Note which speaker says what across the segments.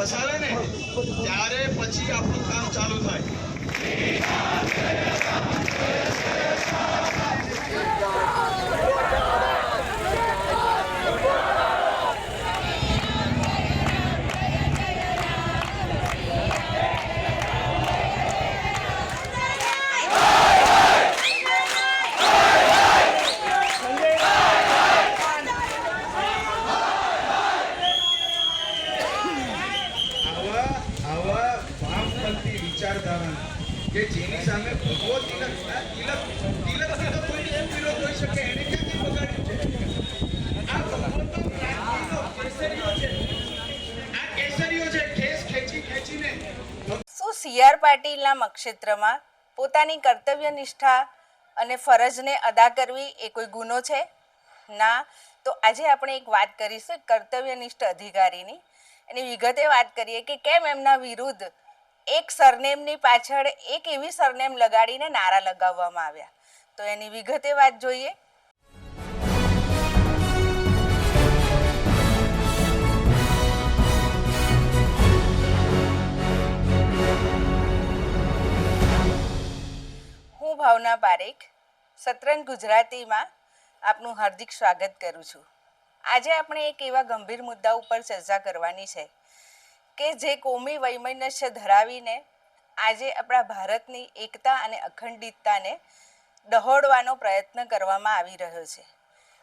Speaker 1: પસારે ને ત્યારે પછી આપણું કામ ચાલુ થાય. આવા આવા વામપંથી વિચારધારા કે જેની સામે ભગવો તિલક તિલક તિલકથી તો કોઈ એમ વિરોધ હોઈ શકે, એને ક્યાંથી બગાડ્યું છે? આ ભગવો કેસરીઓ છે. આ કેસરીઓ છે, ખેસ ખેંચી ખેંચીને
Speaker 2: શું સીઆર પાટીલના મક્ષેત્રમાં પોતાની કર્તવ્ય નિષ્ઠા અને ફરજને અદા કરવી એ કોઈ ગુનો છે? ના, તો આજે આપણે એક વાત કરીશું કર્તવ્યનિષ્ઠ અધિકારીની. એની વિગતે વાત કરીએ કે કેમ એમના વિરુદ્ધ એક સરનેમની પાછળ એક એવી સરનેમ લગાડીને નારા લગાવવામાં આવ્યા. તો એની વિગતે વાત જોઈએ. હું ભાવના પારેખ સતરંગ ગુજરાતીમાં આપનું હાર્દિક સ્વાગત કરું છું. આજે આપણે એક એવા ગંભીર મુદ્દા ઉપર ચર્ચા કરવાની છે કે જે કોમી વૈમનસ્ય ધરાવીને આજે આપણા ભારતની એકતા અને અખંડિતતાને દહોડવાનો પ્રયત્ન કરવામાં આવી રહ્યો છે.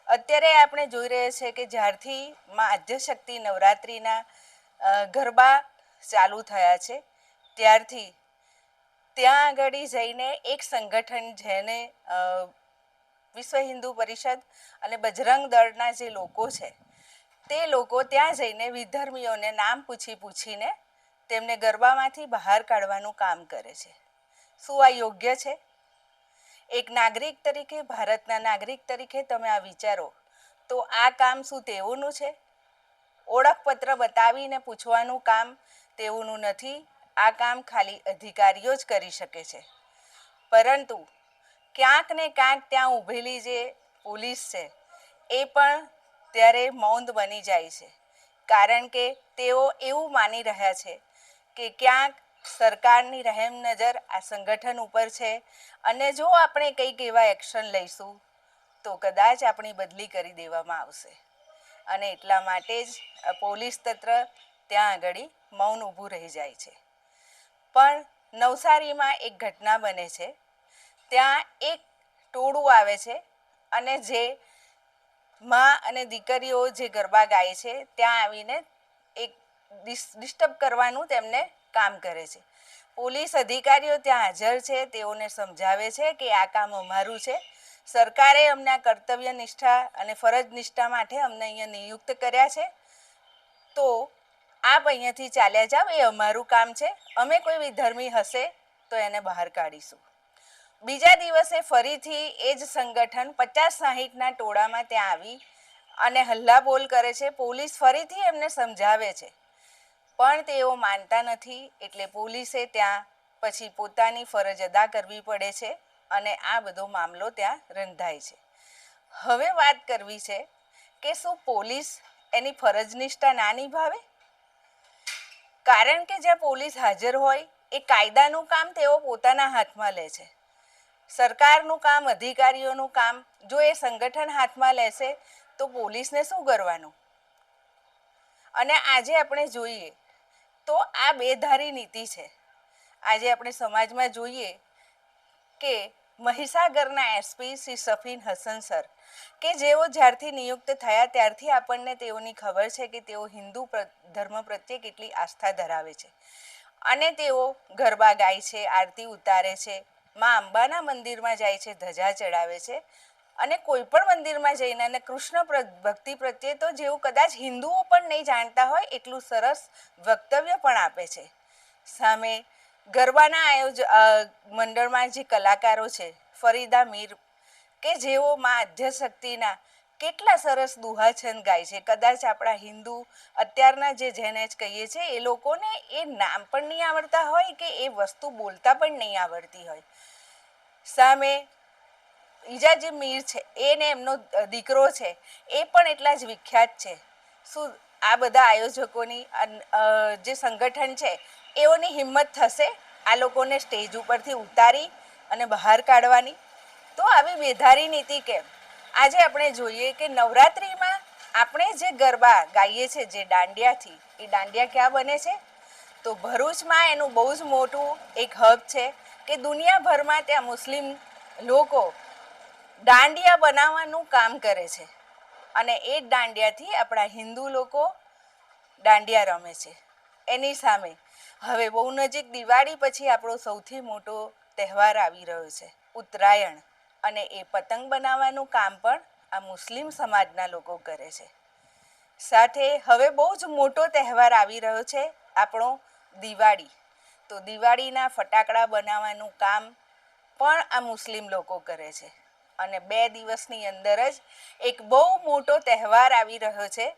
Speaker 2: અત્યારે આપણે જોઈ રહ્યા છીએ કે જ્યારથી માં આદ્યશક્તિ નવરાત્રિના ગરબા ચાલુ થયા છે, ત્યારથી ત્યાં આગળ જઈને એક સંગઠન જેને વિશ્વ હિન્દુ પરિષદ અને બજરંગ દળના જે લોકો છે, તે લોકો ત્યાં જઈને વિધર્મીઓને નામ પૂછી પૂછીને તેમને ગરબામાંથી બહાર કાઢવાનું કામ કરે છે. શું આ યોગ્ય છે? એક નાગરિક તરીકે, ભારતના નાગરિક તરીકે તમે આ વિચારો, તો આ કામ શું તેઓનું છે? ઓળખપત્ર બતાવીને પૂછવાનું કામ તેઓનું નથી. આ કામ ખાલી અધિકારીઓ જ કરી શકે છે. પરંતુ ક્યાંક ને ક્યાંક ત્યાં ઊભેલી જે પોલીસ છે, એ પણ ત્યારે મૌન બની જાય છે. કારણ કે તેઓ એવું માની રહ્યા છે કે ક્યાંક સરકારની રહેમ નજર આ સંગઠન ઉપર છે અને જો આપણે કંઈક એવા એક્શન લઈશું, તો કદાચ આપણી બદલી કરી દેવામાં આવશે. અને એટલા માટે જ પોલીસ તંત્ર ત્યાં આગળ મૌન ઊભું રહી જાય છે. પણ નવસારીમાં એક ઘટના બને છે ત્યાં એક ટોળું આવે છે અને જે માં અને દીકરીઓ જે ગરબા ગાય છે, ત્યાં આવીને એક ડિસ્ટર્બ કરવાનું તેમને કામ કરે છે. પોલીસ અધિકારીઓ ત્યાં હાજર છે, તેઓને સમજાવે છે કે આ કામ અમારું છે. સરકારે અમને આ કર્તવ્ય નિષ્ઠા અને ફરજ નિષ્ઠા માટે અમને અહીંયા નિયુક્ત કર્યા છે. તો આપ અહીંયાથી ચાલ્યા જાઓ, એ અમારું કામ છે. અમે કોઈ વિધર્મી હશે તો એને બહાર કાઢીશું. બીજા દિવસે ફરીથી એ જ સંગઠન પચાસ સાહીઠના ટોળામાં ત્યાં આવી અને હલ્લાબોલ કરે છે. પોલીસ ફરીથી એમને સમજાવે છે. પણ તેઓ માનતા નથી. એટલે પોલીસે ત્યાં પછી પોતાની ફરજ અદા કરવી પડે છે અને આ બધો મામલો ત્યાં રંધાય છે. હવે વાત કરવી છે કે શું પોલીસ એની ફરજ નિષ્ઠા ના નિભાવે? કારણ કે જ્યાં પોલીસ હાજર હોય એ કાયદાનું કામ તેઓ પોતાના હાથમાં લે છે. સરકારનું કામ, અધિકારીઓનું કામ જો એ સંગઠન હાથમાં લેશે, તો પોલીસને શું કરવાનું? અને આજે આપણે જોઈએ તો આ બેધારી નીતિ છે. આજે આપણે સમાજમાં જોઈએ કે મહીસાગરના એસપી શ્રી સફીન હસન સર, કે જેઓ જ્યારથી નિયુક્ત થયા ત્યારથી આપણને તેઓની ખબર છે કે તેઓ હિન્દુ ધર્મ પ્રત્યે કેટલી આસ્થા ધરાવે છે. અને તેઓ ગરબા ગાય છે, આરતી ઉતારે છે મા અંબાના મંદિરમાં જાય છે, ધજા ચડાવે છે અને કોઈ પણ મંદિરમાં જઈને અને કૃષ્ણ ભક્તિ પ્રત્યે તો જેવું કદાચ હિન્દુઓ પણ નહીં જાણતા હોય એટલું સરસ વક્તવ્ય પણ આપે છે. સામે ગરબાના આયોજ મંડળમાં જે કલાકારો છે, ફરીદા મીર કે જેઓ માં આદ્યશક્તિના કેટલા સરસ દુહા છંદ ગાય છે, કદાચ આપણા હિન્દુ અત્યારના જે જેને જ કહીએ છીએ એ લોકોને એ નામ પણ નહીં આવડતા હોય કે એ વસ્તુ બોલતા પણ નહીં આવડતી હોય. સામે બીજા જે મીર છે એને એમનો દીકરો છે, એ પણ એટલા જ વિખ્યાત છે. શું આ બધા આયોજકોની જે સંગઠન છે, એઓની હિંમત થશે આ લોકોને સ્ટેજ ઉપરથી ઉતારી અને બહાર કાઢવાની? તો આવી બેધારી નીતિ કેમ? આજે આપણે જોઈએ કે નવરાત્રિમાં આપણે જે ગરબા ગાઈએ છીએ જે દાંડિયાથી, એ દાંડિયા ક્યાં બને છે? તો ભરૂચમાં એનું બહુ જ મોટું એક હબ છે કે દુનિયાભરમાં ત્યાં મુસ્લિમ લોકો દાંડિયા બનાવવાનું કામ કરે છે. અને એ દાંડિયાથી આપણા હિન્દુ લોકો દાંડિયા રમે છે. એની સામે હવે બહુ નજીક દિવાળી પછી આપણો સૌથી મોટો તહેવાર આવી રહ્યો છે. ઉત્તરાયણ. અને એ પતંગ બનાવવાનું કામ પણ આ મુસ્લિમ સમાજના લોકો કરે છે. સાથે હવે બહુ જ મોટો તહેવાર આવી રહ્યો છે આપણો દિવાળી. તો દિવાળીના ફટાકડા બનાવવાનું કામ પણ આ મુસ્લિમ લોકો કરે છે. અને બે દિવસની અંદર જ એક બહુ મોટો તહેવાર આવી રહ્યો છે,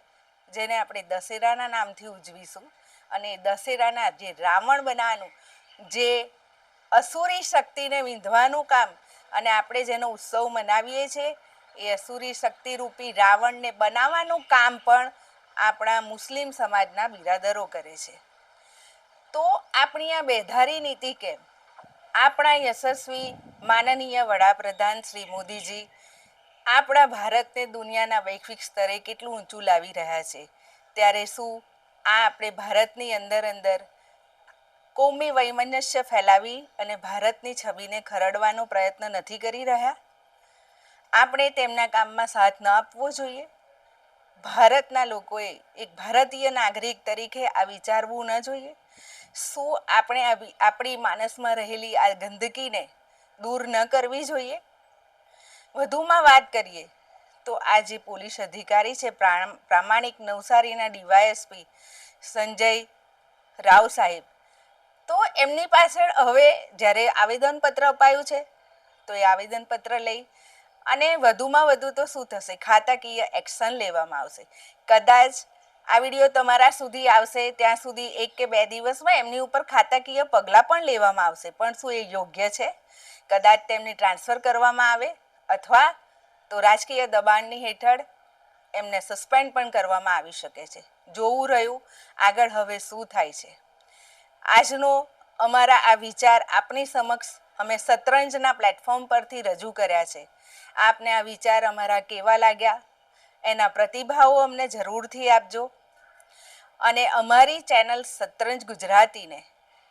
Speaker 2: જેને આપણે દશેરાના નામથી ઉજવીશું. અને દશેરાના જે રાવણ બનાવવાનું, જે અસુરી શક્તિને વિંધવાનું કામ, અને આપણે જેનો ઉત્સવ મનાવીએ છીએ, એ અસુરી શક્તિરૂપી રાવણને બનાવવાનું કામ પણ આપણા મુસ્લિમ સમાજના બિરાદરો કરે છે. તો આપણી આ બેધારી નીતિ કેમ? આપણા યશસ્વી માનનીય વડાપ્રધાન શ્રી મોદીજી આપણા ભારતને દુનિયાના વૈશ્વિક સ્તરે કેટલું ઊંચું લાવી રહ્યા છે? ત્યારે શું આ આપણે ભારતની અંદર અંદર કોમી વૈમનસ્ય ફેલાવી અને ભારતની છબીને ખરડવાનો પ્રયત્ન નથી કરી રહ્યા? આપણે તેમના કામમાં સાથ ન આપવો જોઈએ? ભારતના લોકોએ એક ભારતીય નાગરિક તરીકે આ વિચારવું ન જોઈએ? શું આપણે આપણી માનસમાં રહેલી આ ગંદકીને દૂર ન કરવી જોઈએ? વધુમાં વાત કરીએ તો આ જે પોલીસ અધિકારી છે પ્રા- પ્રામાણિક નવસારીના ડીવાયએસપી સંજય રાવ સાહેબ. તો એમની પાછળ હવે જ્યારે આવેદનપત્ર અપાયું છે, તો એ આવેદનપત્ર લઈ અને વધુમાં વધુ તો શું થશે? ખાતાકીય એક્શન લેવામાં આવશે. કદાચ આ વીડિયો તમારા સુધી આવશે, ત્યાં સુધી એક કે બે દિવસમાં એમની ઉપર ખાતાકીય પગલાં પણ લેવામાં આવશે. પણ શું એ યોગ્ય છે? કદાચ તેમને ટ્રાન્સફર કરવામાં આવે અથવા તો રાજકીય દબાણની હેઠળ એમને સસ્પેન્ડ પણ કરવામાં આવી શકે છે. જોવું રહ્યું, આગળ હવે શું થાય છે. આજનો અમારા આ વિચાર આપની સમક્ષ અમે શતરંજના પ્લેટફોર્મ પરથી રજૂ કર્યા છે. આપને આ વિચાર અમારા કેવા લાગ્યા? એના પ્રતિભાવો અમને જરૂરથી આપજો. અને અમારી ચેનલ શતરંજ ગુજરાતીને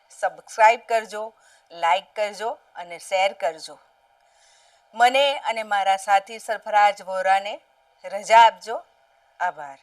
Speaker 2: સબસ્ક્રાઈબ કરજો લાઈક કરજો અને શેર કરજો. મને અને મારા સાથી સરફરાજ વોરાને રજા આપજો. આભાર.